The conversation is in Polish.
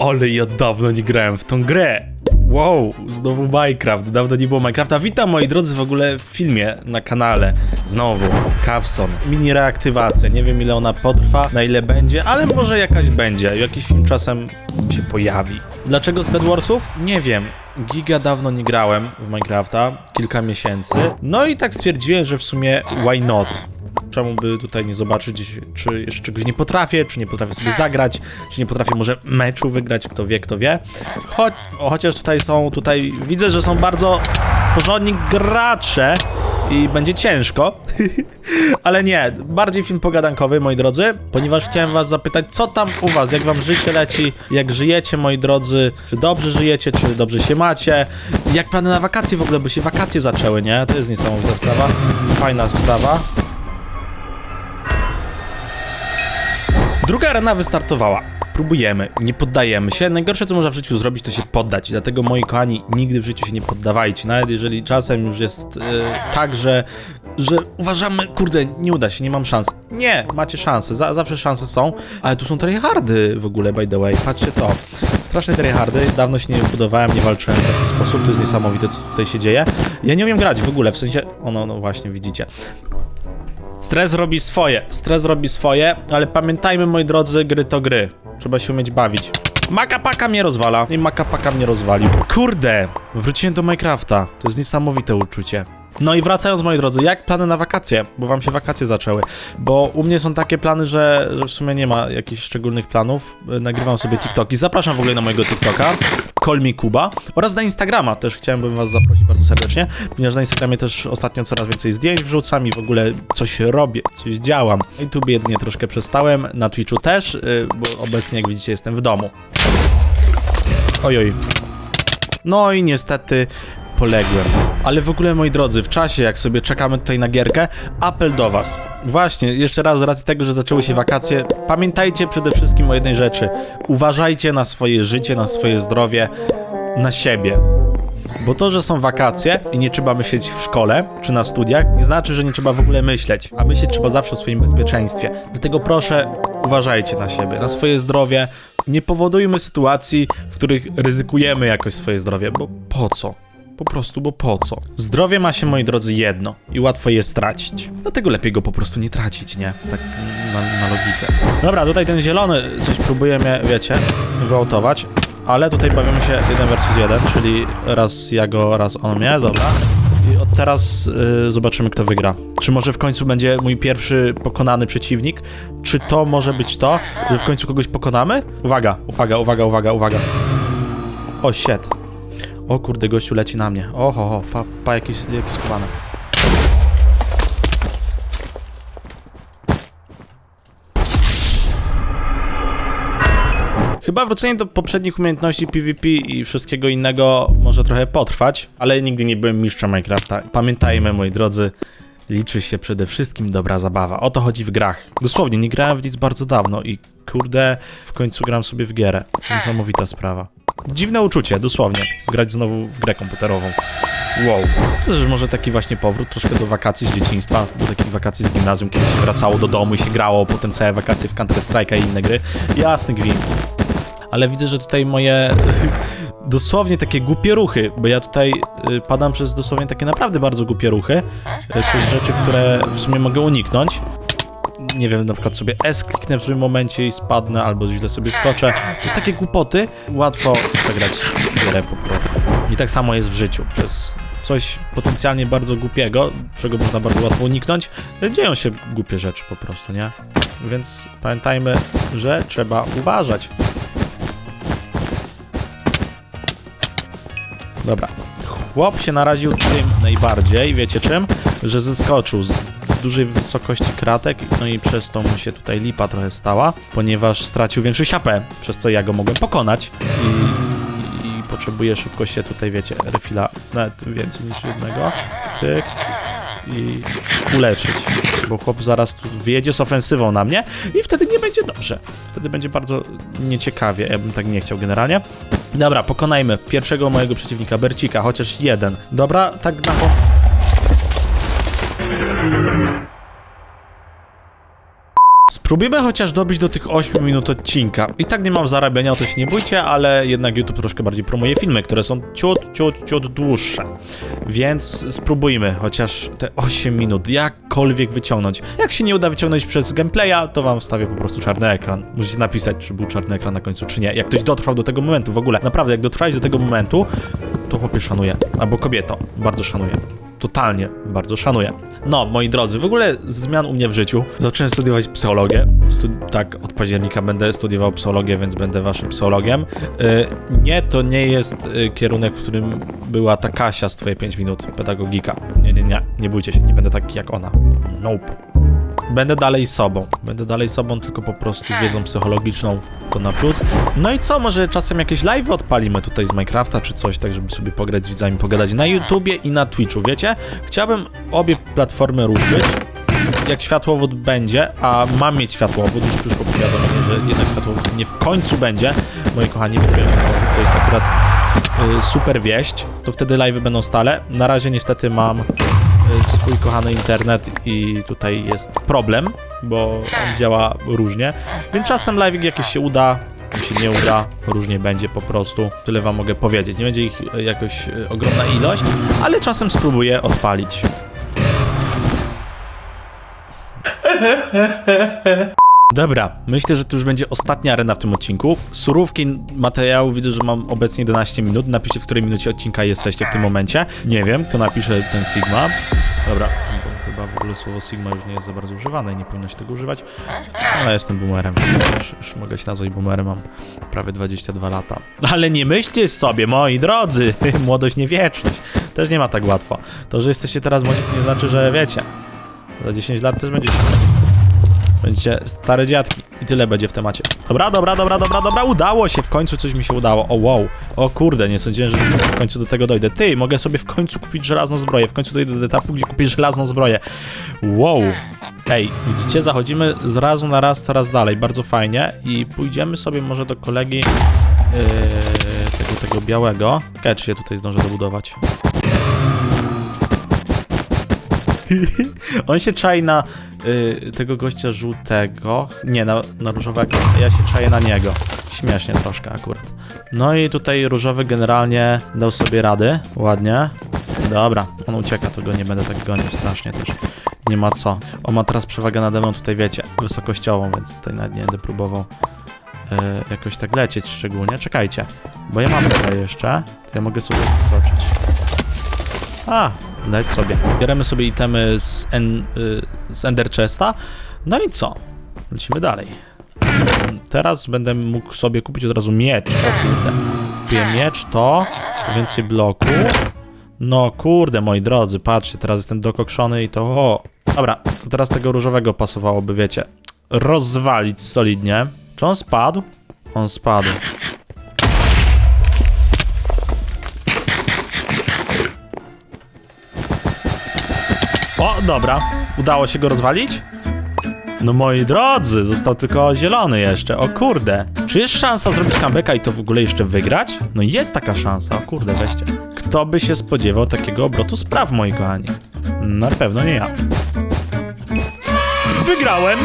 Ale ja dawno nie grałem w tą grę. Wow, znowu Minecraft. Dawno nie było Minecrafta. Witam moi drodzy w ogóle w filmie na kanale. Znowu, Cavson. Mini reaktywacja. Nie wiem ile ona potrwa, na ile będzie, ale może jakaś będzie. Jakiś film czasem się pojawi. Dlaczego z Bedwarsów? Nie wiem. Giga dawno nie grałem w Minecrafta, kilka miesięcy. No i tak stwierdziłem, że w sumie why not? Czemu by tutaj nie zobaczyć, czy jeszcze czegoś nie potrafię, czy nie potrafię sobie zagrać, czy nie potrafię może meczu wygrać, kto wie, kto wie. Choć, chociaż tutaj są, tutaj widzę, że są bardzo porządni gracze i będzie ciężko. Ale nie, bardziej film pogadankowy, moi drodzy, ponieważ chciałem was zapytać, co tam u was, jak wam życie leci, jak żyjecie, moi drodzy, czy dobrze żyjecie, czy dobrze się macie, jak plany na wakacje w ogóle, by się wakacje zaczęły, nie? To jest niesamowita sprawa, fajna sprawa. Druga arena wystartowała. Próbujemy, nie poddajemy się. Najgorsze, co można w życiu zrobić, to się poddać. Dlatego, moi kochani, nigdy w życiu się nie poddawajcie. Nawet jeżeli czasem już jest e, tak, że, że uważamy, kurde, nie uda się, nie mam szans. Nie, macie szanse, za, zawsze szanse są. Ale tu są tryhardy w ogóle, by the way. Patrzcie to. Straszne tryhardy. Dawno się nie budowałem, nie walczyłem w taki sposób. To jest niesamowite, co tutaj się dzieje. Ja nie umiem grać w ogóle, w sensie... O, no, no właśnie, widzicie. Stres robi swoje, stres robi swoje, ale pamiętajmy, moi drodzy, gry to gry. Trzeba się umieć bawić. Makapaka mnie rozwala i makapaka mnie rozwalił. Kurde, wróciłem do Minecrafta. To jest niesamowite uczucie. No i wracając, moi drodzy, jak plany na wakacje? Bo wam się wakacje zaczęły. Bo u mnie są takie plany, że, że w sumie nie ma jakichś szczególnych planów. E, Nagrywam sobie TikToki. Zapraszam w ogóle na mojego TikToka. Me Kuba. Oraz na Instagrama też chciałem was zaprosić bardzo serdecznie, ponieważ na Instagramie też ostatnio coraz więcej zdjęć wrzucam i w ogóle coś robię, coś działam. YouTube jedynie troszkę przestałem, na Twitchu też, y, bo obecnie jak widzicie jestem w domu. Ojoj. No i niestety poległem. Ale w ogóle, moi drodzy, w czasie, jak sobie czekamy tutaj na gierkę, apel do was. Właśnie, jeszcze raz z racji tego, że zaczęły się wakacje, pamiętajcie przede wszystkim o jednej rzeczy. Uważajcie na swoje życie, na swoje zdrowie, na siebie. Bo to, że są wakacje i nie trzeba myśleć w szkole czy na studiach, nie znaczy, że nie trzeba w ogóle myśleć. A myśleć trzeba zawsze o swoim bezpieczeństwie. Dlatego proszę, uważajcie na siebie, na swoje zdrowie. Nie powodujmy sytuacji, w których ryzykujemy jakoś swoje zdrowie, bo po co? Po prostu, bo po co? Zdrowie ma się, moi drodzy, jedno i łatwo je stracić. Dlatego lepiej go po prostu nie tracić, nie? Tak na, na logikę. Dobra, tutaj ten zielony coś próbuje mnie, wiecie, wyautować. Ale tutaj bawimy się 1 versus 1, czyli raz ja go, raz on mnie, dobra. I od teraz y, zobaczymy, kto wygra. Czy może w końcu będzie mój pierwszy pokonany przeciwnik? Czy to może być to, że w końcu kogoś pokonamy? Uwaga, uwaga, uwaga, uwaga, uwaga. O, shit. O kurde, gościu leci na mnie. Oho, ho, pa, pa jakiś, jakiś skubany. Chyba wrócenie do poprzednich umiejętności PvP i wszystkiego innego może trochę potrwać, ale nigdy nie byłem mistrzem Minecrafta. Pamiętajmy, moi drodzy, liczy się przede wszystkim dobra zabawa. O to chodzi w grach. Dosłownie, nie grałem w nic bardzo dawno i kurde, w końcu gram sobie w gierę. Niesamowita sprawa. Dziwne uczucie, dosłownie, grać znowu w grę komputerową. Wow. To też może taki właśnie powrót troszkę do wakacji z dzieciństwa, do takich wakacji z gimnazjum, kiedy się wracało do domu i się grało, potem całe wakacje w Counter Strike'a i inne gry. Jasny gwint. Ale widzę, że tutaj moje dosłownie takie głupie ruchy, bo ja tutaj y, padam przez dosłownie takie naprawdę bardzo głupie ruchy, y, przez rzeczy, które w sumie mogę uniknąć. Nie wiem, na przykład sobie S kliknę w złym momencie i spadnę, albo źle sobie skoczę. To jest takie głupoty, łatwo przegrać grę po prostu. I tak samo jest w życiu. Przez coś potencjalnie bardzo głupiego, czego można bardzo łatwo uniknąć, dzieją się głupie rzeczy po prostu, nie? Więc pamiętajmy, że trzeba uważać. Dobra. Chłop się naraził tym najbardziej, wiecie czym? Że zeskoczył z dużej wysokości kratek, no i przez to mu się tutaj lipa trochę stała, ponieważ stracił większość AP, przez co ja go mogłem pokonać i, i, potrzebuję szybko się tutaj, wiecie, refila nawet więcej niż jednego, tyk i uleczyć, bo chłop zaraz tu wjedzie z ofensywą na mnie i wtedy nie będzie dobrze. Wtedy będzie bardzo nieciekawie, ja bym tak nie chciał generalnie. Dobra, pokonajmy pierwszego mojego przeciwnika, Bercika, chociaż jeden. Dobra, tak na... Próbujemy chociaż dobić do tych 8 minut odcinka. I tak nie mam zarabiania, o to się nie bójcie, ale jednak YouTube troszkę bardziej promuje filmy, które są ciut, ciut, ciut dłuższe. Więc spróbujmy chociaż te 8 minut jakkolwiek wyciągnąć. Jak się nie uda wyciągnąć przez gameplaya, to wam wstawię po prostu czarny ekran. Musicie napisać, czy był czarny ekran na końcu, czy nie. Jak ktoś dotrwał do tego momentu, w ogóle, naprawdę, jak dotrwałeś do tego momentu, to chłopie szanuję. Albo kobieto, bardzo szanuję. Totalnie, bardzo szanuję. No, moi drodzy, w ogóle zmian u mnie w życiu. Zacząłem studiować psychologię. Tak, od października będę studiował psychologię, więc będę waszym psychologiem. Y, nie, to nie jest y, kierunek, w którym była ta Kasia z twoje 5 minut, pedagogika. Nie, nie, nie, nie bójcie się, nie będę taki jak ona. Nope. Będę dalej sobą. Będę dalej sobą, tylko po prostu z wiedzą psychologiczną to na plus. No i co, może czasem jakieś live odpalimy tutaj z Minecrafta czy coś, tak żeby sobie pograć z widzami, pogadać na YouTubie i na Twitchu, wiecie? Chciałbym obie platformy ruszyć. Jak światłowód będzie, a mam mieć światłowód, już przyszło powiadomienie, że jednak światłowód nie w końcu będzie, moi kochani, bo to jest akurat y, super wieść, to wtedy live będą stale. Na razie niestety mam swój kochany internet i tutaj jest problem, bo on działa różnie, więc czasem live jakieś się uda, mi się nie uda, różnie będzie po prostu. Tyle wam mogę powiedzieć. Nie będzie ich y, jakoś y, ogromna ilość, ale czasem spróbuję odpalić. Dobra, myślę, że to już będzie ostatnia arena w tym odcinku. Surówki materiału widzę, że mam obecnie 11 minut. Napiszcie, w której minucie odcinka jesteście w tym momencie. Nie wiem, to napisze ten Sigma. Dobra, chyba w ogóle słowo Sigma już nie jest za bardzo używane i nie powinno się tego używać. Ale jestem boomerem. Już, już mogę się nazwać boomerem, mam prawie 22 lata. Ale nie myślcie sobie, moi drodzy, młodość nie wieczność. Też nie ma tak łatwo. To, że jesteście teraz młodzi, nie znaczy, że wiecie. Za 10 lat też będziecie Będziecie stare dziadki i tyle będzie w temacie. Dobra, dobra, dobra, dobra, dobra, udało się, w końcu coś mi się udało. O wow, o kurde, nie sądziłem, że w końcu do tego dojdę. Ty, mogę sobie w końcu kupić żelazną zbroję, w końcu dojdę do etapu, gdzie kupię żelazną zbroję. Wow. Ej, widzicie, zachodzimy z razu na raz coraz dalej, bardzo fajnie i pójdziemy sobie może do kolegi yy, tego, tego białego. Czy się tutaj zdążę dobudować. On się czai na y, tego gościa żółtego. Nie, na, na różowego. Ja się czaję na niego. Śmiesznie troszkę akurat. No i tutaj różowy generalnie dał sobie rady. Ładnie. Dobra, on ucieka, to go nie będę tak gonił strasznie też. Nie ma co. On ma teraz przewagę nade mną tutaj, wiecie, wysokościową, więc tutaj nawet nie będę próbował y, jakoś tak lecieć szczególnie. Czekajcie, bo ja mam tutaj jeszcze, to ja mogę sobie skoczyć. A, leć sobie. Bieremy sobie itemy z, en, y, z Ender Chesta. No i co? Lecimy dalej. Teraz będę mógł sobie kupić od razu miecz. Kupię miecz, to. Więcej bloku. No kurde, moi drodzy, patrzcie, teraz jestem dokokszony i to... O. Dobra, to teraz tego różowego pasowałoby, wiecie, rozwalić solidnie. Czy on spadł? On spadł. O, dobra. Udało się go rozwalić? No moi drodzy, został tylko zielony jeszcze. O kurde. Czy jest szansa zrobić comebacka i to w ogóle jeszcze wygrać? No jest taka szansa. O kurde, weźcie. Kto by się spodziewał takiego obrotu spraw, moi kochani? Na pewno nie ja. Wygrałem!